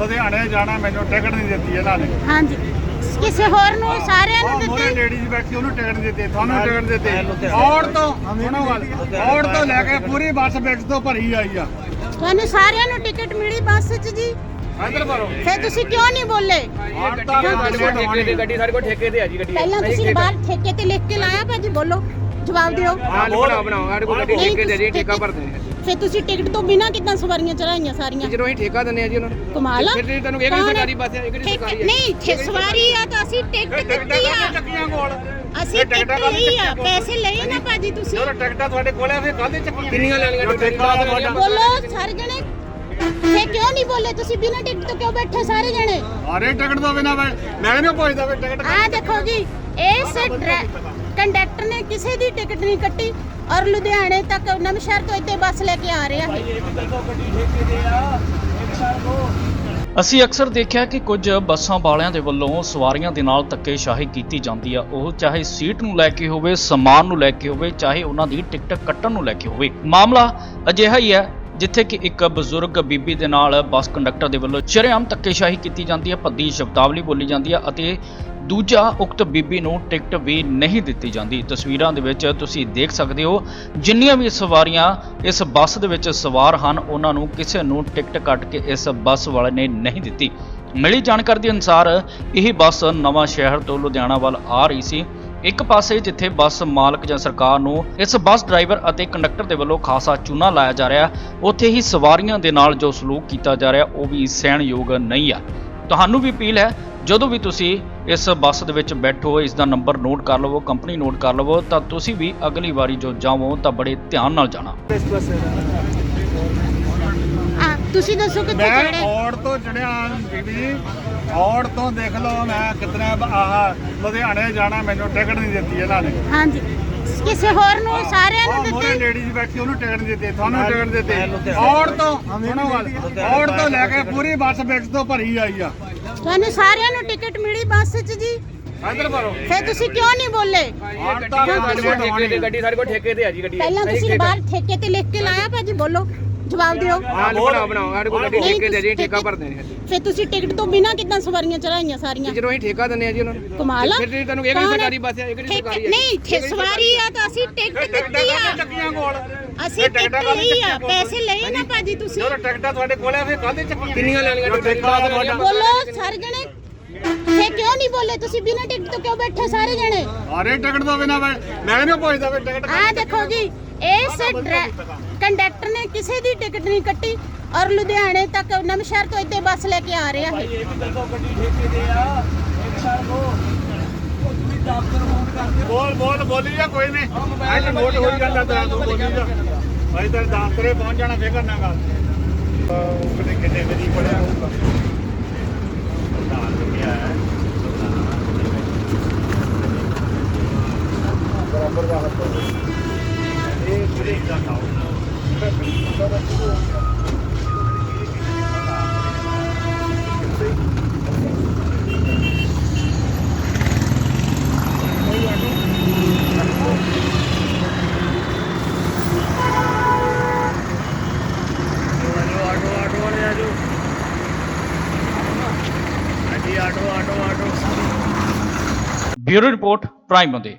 ਲੁਧਿਆਣੇ ਜਾਣਾ ਮੈਨੂੰ ਟਿਕਟ ਨਹੀਂ ਦਿੱਤੀ ਇਹਨਾਂ ਨੇ। ਹਾਂਜੀ। ਕਿਸੇ ਹੋਰ ਨੂੰ ਸਾਰਿਆਂ ਨੂੰ ਉਹ ਮੋਰੇ ਦਿੱਤੀ? ਲੇਡੀਜ਼ ਬੈਠੀ ਉਹਨੂੰ ਟਿਕਟ ਨਹੀਂ ਦਿੱਤੀ ਤੁਹਾਨੂੰ ਟਿਕਟ ਦਿੱਤੀ। ਔੜ ਤੋਂ ਸੁਣੋ ਗੱਲ ਔੜ ਤੋਂ ਲੈ ਕੇ ਪੂਰੀ ਬੱਸ ਵਿੱਚ ਤੋਂ ਭਰੀ ਆਈ ਆ। ਤੁਹਾਨੂੰ ਸਾਰਿਆਂ ਨੂੰ ਟਿਕਟ ਮਿਲੀ ਬੱਸ 'ਚ ਜੀ। ਭਰੋ। ਫਿਰ ਤੁਸੀਂ ਕਿਉਂ ਨਹੀਂ ਬੋਲੇ? ਗੱਡੀ ਸਾਡੇ ਕੋਲ ਠੇਕੇ ਤੇ ਆ ਜੀ ਗੱਡੀ। ਪਹਿਲਾਂ ਤੁਸੀਂ ਬਾਹਰ ਠੇਕੇ ਤੇ ਲਿਖ ਕੇ ਲਾਇਆ ਭਾਜੀ ਬੋਲੋ ਜਵਾਬ ਦਿਓ। ਹਾਂ ਬਣਾਓ ਬਣਾਓ। ਸਾਡੇ ਕੋਲ ਗੱਡੀ ਠੇਕੇ ਤੇ ਜੀ ਠੇਕਾ ਠੇਕੇ- ਭਰਦੇ ਨੇ ਫਿਰ ਤੁਸੀਂ ਟਿਕਟ ਤੋਂ ਬਿਨਾਂ ਕਿੱਦਾਂ ਸਵਾਰੀਆਂ ਚੜਾਈਆਂ ਸਾਰੀਆਂ? ਜਦੋਂ ਅਸੀਂ ਠੇਕਾ ਦਿੰਦੇ ਆ ਜੀ ਉਹਨਾਂ ਨੂੰ ਕਮਾਲ ਆ। ਫਿਰ ਜੀ ਤੁਹਾਨੂੰ ਇਹ ਕਿਹੜੀ ਕੌਣ? ਸਰਕਾਰੀ ਬੱਸ ਹੈ ਇਹ ਕਿਹੜੀ ਠੇਕੇ- ਸਰਕਾਰੀ ਹੈ। ਨਹੀਂ ਠੇ ਸਵਾਰੀ ਆ ਤਾਂ ਅਸੀਂ ਟਿਕਟ ਦਿੱਤੀ ਆ। ਚੱਕੀਆਂ ਕੋਲ? ਅਸੀਂ ਟਿਕਟ ਲਈ ਆ ਪੈਸੇ ਲਏ ਨਾ ਭਾਜੀ ਤੁਸੀਂ। ਜਦੋਂ ਟਿਕਟਾਂ ਤੁਹਾਡੇ ਕੋਲ ਆ ਫਿਰ ਕਾਹਦੇ ਚੱਕੀਆਂ? ਕਿੰਨੀਆਂ ਲੈਣੀਆਂ ਠੇਕਾ ਤੁਹਾਡਾ ਬੋਲੋ ਸਾਰੇ ਜਣੇ। ਫੇ ਕਿਉਂ ਨਹੀਂ ਬੋਲੇ? ਤੁਸੀਂ ਬਿਨਾਂ ਟਿਕਟ ਤੋਂ ਕਿਉਂ ਬੈਠੇ ਸਾਰੇ ਜਣੇ? ਅਰੇ ਟਿਕਟ ਤੋਂ ਬਿਨਾ ਮੈਂ ਮੈਂ ਨਹੀਂ ਪੁੱਛਦਾ ਵੀ ਟਿਕਟ ਆ ਦੇਖੋ ਜੀ ਇਸ ਕੰਡਕਟਰ ਨੇ ਕਿਸੇ ਦੀ ਟਿਕਟ ਨਹੀਂ ਕੱਟੀ ਔਰ ਲੁਧਿਆਣੇ ਤੱਕ ਨਵਸ਼ਹਿਰ ਤੋਂ ਇੱਥੇ ਬੱਸ ਲੈ ਕੇ ਆ ਰਿਹਾ ਹੈ ਅਸੀਂ ਅਕਸਰ ਦੇਖਿਆ ਕਿ ਕੁਝ ਬੱਸਾਂ ਵਾਲਿਆਂ ਦੇ ਵੱਲੋਂ ਸਵਾਰੀਆਂ ਦੇ ਨਾਲ ਧੱਕੇਸ਼ਾਹੀ ਕੀਤੀ ਜਾਂਦੀ ਆ। ਉਹ ਚਾਹੇ ਸੀਟ ਨੂੰ ਲੈ ਕੇ ਹੋਵੇ ਸਮਾਨ ਨੂੰ ਲੈ ਕੇ ਹੋਵੇ ਚਾਹੇ ਉਹਨਾਂ ਦੀ ਟਿਕਟ ਕੱਟਣ ਨੂੰ ਲੈ ਕੇ ਹੋਵੇ। ਮਾਮਲਾ ਅਜਿਹਾ ਹੀ ਹੈ ਜਿੱਥੇ ਕਿ ਇੱਕ ਬਜ਼ੁਰਗ ਬੀਬੀ ਦੇ ਨਾਲ ਬੱਸ ਕੰਡਕਟਰ ਦੇ ਵੱਲੋਂ ਸ਼ਰੇਆਮ ਧੱਕੇਸ਼ਾਹੀ ਕੀਤੀ ਜਾਂਦੀ ਹੈ, ਭੱਦੀ ਸ਼ਬਦਾਵਲੀ ਬੋਲੀ ਜਾਂਦੀ ਹੈ ਅਤੇ ਦੂਜਾ ਉਕਤ ਬੀਬੀ ਨੂੰ ਟਿਕਟ ਵੀ ਨਹੀਂ ਦਿੱਤੀ ਜਾਂਦੀ। ਤਸਵੀਰਾਂ ਦੇ ਵਿੱਚ ਤੁਸੀਂ ਦੇਖ ਸਕਦੇ ਹੋ, ਜਿੰਨੀਆਂ ਵੀ ਸਵਾਰੀਆਂ ਇਸ ਬੱਸ ਦੇ ਵਿੱਚ ਸਵਾਰ ਹਨ, ਉਹਨਾਂ ਨੂੰ ਕਿਸੇ ਨੂੰ ਟਿਕਟ ਕੱਟ ਕੇ ਇਸ ਬੱਸ ਵਾਲੇ ਨੇ ਨਹੀਂ ਦਿੱਤੀ। ਮਿਲੀ ਜਾਣਕਾਰੀ ਦੇ ਅਨੁਸਾਰ, ਇਹ ਬੱਸ ਨਵਾਂ ਸ਼ਹਿਰ ਤੋਂ ਲੁਧਿਆਣਾ ਵੱਲ ਆ ਰਹੀ ਸੀ। ਇੱਕ ਪਾਸੇ ਜਿੱਥੇ ਬੱਸ ਮਾਲਕ ਜਾਂ ਸਰਕਾਰ ਨੂੰ ਇਸ ਬੱਸ ਡਰਾਈਵਰ ਅਤੇ ਕੰਡਕਟਰ ਦੇ ਵੱਲੋਂ ਖਾਸਾ ਚੂਨਾ ਲਾਇਆ ਜਾ ਰਿਹਾ ਉੱਥੇ ਹੀ ਸਵਾਰੀਆਂ ਦੇ ਨਾਲ ਜੋ ਸਲੂਕ ਕੀਤਾ ਜਾ ਰਿਹਾ, ਉਹ ਵੀ ਸਹਿਣਯੋਗ ਨਹੀਂ ਆ। ਤੁਹਾਨੂੰ ਵੀ ਅਪੀਲ ਹੈ, ਜਦੋਂ ਵੀ ਤੁਸੀਂ ਇਸ ਬੱਸ ਦੇ ਵਿੱਚ ਬੈਠੋ, ਇਸ ਦਾ ਨੰਬਰ ਨੋਟ ਕਰ ਲਵੋ, ਕੰਪਨੀ ਨੋਟ ਕਰ ਲਵੋ, ਤਾਂ ਤੁਸੀਂ ਵੀ ਅਗਲੀ ਵਾਰੀ ਜੋ ਜਾਵੋ, ਤਾਂ ਬੜੇ ਧਿਆਨ ਨਾਲ ਜਾਣਾ। ਤੁਸੀਂ ਦੱਸੋ ਕਿੱਥੇ ਮੈਂ ਚੜੇ ਔੜ ਤੋਂ ਚੜਿਆ ਬੀਬੀ। ਔੜ ਤੋਂ ਦੇਖ ਲਓ ਮੈਂ ਕਿਤਨੇ ਆਹ ਲੁਧਿਆਣੇ ਜਾਣਾ ਮੈਨੂੰ ਟਿਕਟ ਨਹੀਂ ਦਿੱਤੀ ਇਹਨਾਂ ਨੇ। ਹਾਂਜੀ। ਕਿਸੇ ਹੋਰ ਨੂੰ ਸਾਰਿਆਂ ਨੂੰ ਉਹ ਮੋਰੇ ਦਿੱਤੀ ਲੇਡੀਜ਼ ਬੈਠੀ ਉਹਨੂੰ ਟਿਕਟ ਨਹੀਂ ਦਿੱਤੀ ਤੁਹਾਨੂੰ ਟਿਕਟ ਦਿੱਤੀ। ਔੜ ਤੋਂ ਸੁਣੋ ਗੱਲ। ਔੜ ਤੋਂ ਲੈ ਕੇ ਪੂਰੀ ਬੱਸ ਵਿੱਚ ਤੋਂ ਭਰੀ ਆਈ ਆ। ਤੁਹਾਨੂੰ ਸਾਰਿਆਂ ਨੂੰ ਟਿਕਟ ਮਿਲੀ ਬੱਸ 'ਚ ਜੀ? ਇੱਧਰ ਭਰੋ। ਫਿਰ ਤੁਸੀਂ ਕਿਉਂ ਨਹੀਂ ਬੋਲੇ? ਔੜ ਤਾਂ ਸਾਡੇ ਕੋਲ ਠੇਕੇ ਤੇ ਗੱਡੀ ਸਾਡੇ ਕੋਲ ਠੇਕੇ ਤੇ ਆ ਜੀ ਗੱਡੀ। ਪਹਿਲਾਂ ਤੁਸੀਂ ਬਾਹਰ ਠੇਕੇ ਤੇ ਲਿਖ ਕੇ ਲਾਇਆ ਭਾਜੀ ਬੋਲੋ। ਜਵਾਬ ਦਿਓ। ਹਾਂ ਬਣਾਓ ਬਣਾਓ ਸਾਡੇ ਕੋਲ ਗੱਡੀ ਠੇਕੇ ਆ ਜੀ ਠੇਕਾ ਭਰਦੇ ਨੇ ਫਿਰ ਤੁਸੀਂ ਟਿਕਟ ਤੋਂ ਬਿਨਾਂ ਕਿੱਦਾਂ ਸਵਾਰੀਆਂ ਚੜਾਈਆਂ ਸਾਰੀਆਂ? ਜਦੋਂ ਅਸੀਂ ਠੇਕਾ ਦਿੰਦੇ ਆ ਜੀ ਉਹਨਾਂ ਨੂੰ ਕਮਾਲ ਆ। ਫਿਰ ਜੀ ਤੁਹਾਨੂੰ ਇਹ ਕਿਹੜੀ? ਸਰਕਾਰੀ ਬੱਸ ਹੈ ਇਹ ਕਿਹੜੀ ਸਰਕਾਰੀ ਹੈ ਨਹੀਂ ਠੇ ਸਵਾਰੀ ਆ ਤਾਂ ਅਸੀਂ ਟਿਕਟ ਦਿੱਤੀ ਆ। ਚੱਕੀਆਂ ਕੋਲ? ਅਸੀਂ ਟਿਕਟ ਲਈ ਆ ਪੈਸੇ ਲਏ ਨਾ ਭਾਜੀ ਤੁਸੀਂ। ਜਦੋਂ ਟਿਕਟਾਂ ਤੁਹਾਡੇ ਕੋਲ ਆ ਫਿਰ ਕਾਹਦੇ ਚੱਕੀਆਂ ਕਿੰਨੀਆਂ ਲੈਣੀਆਂ ਠੇਕਾ ਤੁਹਾਡਾ ਬੋਲੋ ਸਾਰੇ ਜਣੇ। ਫੇ ਕਿਉਂ ਨਹੀਂ ਬੋਲੇ? ਤੁਸੀਂ ਬਿਨਾਂ ਟਿਕਟ ਤੋਂ ਕਿਉਂ ਬੈਠੇ ਸਾਰੇ ਜਣੇ? ਅਰੇ ਟਿਕਟ ਤੋਂ ਬਿਨਾ ਮੈਂ ਮੈਂ ਨਹੀਂ ਪੁੱਛਦਾ ਵੀ ਟਿਕਟ ਆ ਦੇਖੋ ਜੀ ਇਸ ਕੰਡਕਟਰ ਨੇ ਕਿਸੇ ਦੀ ਟਿਕਟ ਨਹੀਂ ਕੱਟੀ ਔਰ ਲੁਧਿਆਣੇ ਤੱਕ ਨਵਸ਼ਹਿਰ ਤੋਂ ਇੱਥੇ ਬੱਸ ਲੈ ਕੇ ਆ ਰਿਹਾ ਹੈ। ਬੋਲ ਬੋਲ ਬੋਲੀ ਜਾ ਕੋਈ ਨਹੀਂ। ਅੱਜ ਨੋਟ ਹੋਈ ਜਾਂਦਾ ਤੇਰਾ ਤੂੰ ਬੋਲੀ ਜਾ। ਭਾਈ ਤੇਰੇ ਦਾਤਰੇ ਪਹੁੰਚ ਜਾਣਾ ਫਿਕਰ ਨਾ ਕਰ ਉਹ ਕਿਤੇ ਕਿਤੇ ਵੀ ਨਹੀਂ ਪੜਿਆ ਹੋਊਗਾ ਪ੍ਰਧਾਨ ਲੱਗਿਆ ਹੈ ਬਰਾਬਰ ਦਾ ਹੱਥ ਇਹ ਖਾਓ ਬਿਊਰੋ ਰਿਪੋਰਟ ਪ੍ਰਾਈਮ ਬੰਦੇ